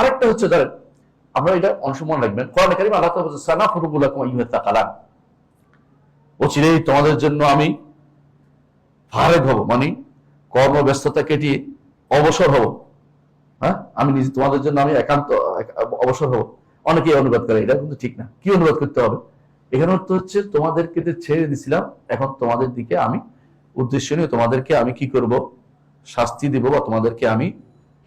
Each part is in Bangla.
আরেকটা হচ্ছে, ধরেন আমরা এটা অংশমন রাখবেন, কোরআন কারিম আল্লাহ বলছে সানা আইয়ুহাত তাকালান অচিরেই তোমাদের জন্য আমি ফারেক হব মানে কর্মব্যস্ততা কেটিয়ে অবসর হব। হ্যাঁ? আমি নিজে, তোমাদের জন্য আমি একান্ত, অবসর হব। অনেকেই অনুবাদ করে, এটা কিন্তু ঠিক না। কি অনুবাদ করতে হবে? এখানে অর্থ হচ্ছে, তোমাদেরকে যে ছেড়ে দিছিলাম, এখন তোমাদের দিকে আমি উদ্দেশ্য নিয়ে তোমাদেরকে আমি কি করব? শাস্তি দিব বা তোমাদেরকে আমি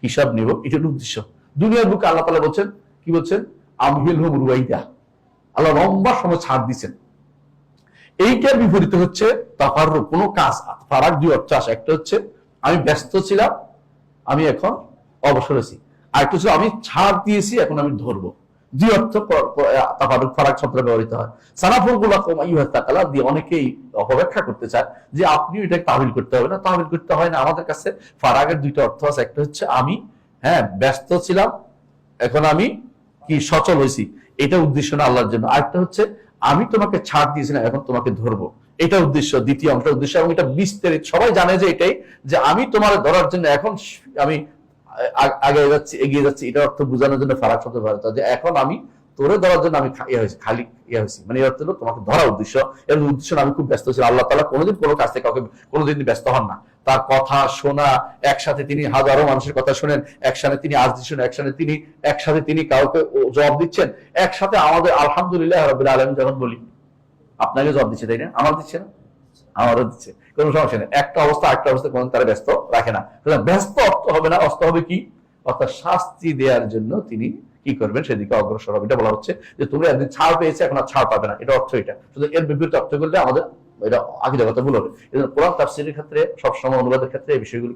হিসাব নিব এটা উদ্দেশ্য। দুনিয়ার বুকে আল্লাহ তালা বলছেন, কি বলছেন? আমহিল হুম রুয়াইদা। আল্লাহ লম্বা সময় ছাড় দিচ্ছেন এইটার বিপরীতে হচ্ছে তাফার কোনো কাজ, ফারাক দুই অর্থ একটা হচ্ছে, আমি ব্যস্ত ছিলাম, আমি এখন অবসর আছি। আর একটা হচ্ছে, আমি ছাড় দিয়েছি, এখন আমি ধরবো। দুই অর্থ তাফারুক ফারাক শব্দ ব্যবহৃত হয়। সারাফুলগুলা ইউহাত তাকালা দিয়ে অনেকেই অপব্যাখ্যা করতে চায় যে আপনিও এটাকে তাহবিল করতে হবে না? তাহবিল করতে হয় না। আমাদের কাছে ফারাগের দুইটা অর্থ আছে। একটা হচ্ছে, আমি হ্যাঁ ব্যস্ত ছিলাম, এখন আমি কি সচল হয়েছি? এটা উদ্দেশ্য না আল্লাহর জন্য। আরেকটা হচ্ছে, আমি তোমাকে ছাড় দিয়েছিলাম এখন তোমাকে ধরবো। এটা উদ্দেশ্য, দ্বিতীয় অংশ উদ্দেশ্য, এবং এটা বিস্তারিত, সবাই জানে যে এটাই, যে আমি তোমার ধরার জন্য এখন আমি আগে যাচ্ছি, এগিয়ে যাচ্ছি এটা অর্থ বোঝানোর জন্য ফারাক শব্দ ব্যবহার যে এখন আমি তোরে ধরার জন্য আমি ইয়ে হয়েছি, খালি ইয়ে হয়েছি। মানে এই অর্থ তোমাকে ধরা উদ্দেশ্য। এর উদ্দেশ্য আমি খুব ব্যস্ত ছিলাম। আল্লাহ তালা কোনোদিন কোনো কাজ থেকে কাউকে, কোনোদিন ব্যস্ত হন না। তার কথা শোনা, একসাথে তিনি হাজারো মানুষের কথা শোনেন, একসাথে তিনি আজ দিচ্ছেন, একসাথে তিনি একসাথে তিনি কাউকে জবাব দিচ্ছেন, একসাথে আমাদের আলহামদুলিল্লাহ রবিল আলম যখন বলি, আপনাকে জবাব দিচ্ছে, তাই না? আমার দিচ্ছে না? আমারও দিচ্ছে। কোনো সমস্যা নেই। একটা অবস্থা একটা অবস্থা কোন তারা ব্যস্ত রাখে না। ব্যস্ত অর্থ হবে না, অস্ত হবে কি? অর্থাৎ শাস্তি দেওয়ার জন্য তিনি কি করবেন? সেদিকে অগ্রসর হবে। এটা বলা হচ্ছে যে তুমি একদিন ছাড় পেয়েছে, এখন আর ছাড় পাবে না। এটা অর্থ এটা। শুধু এর বিপরীত অর্থ করলে আমাদের এটা আগে ভুল জন্য কোরআন তাফসিরের ক্ষেত্রে সবসময় অনুবাদের ক্ষেত্রে এই বিষয়গুলি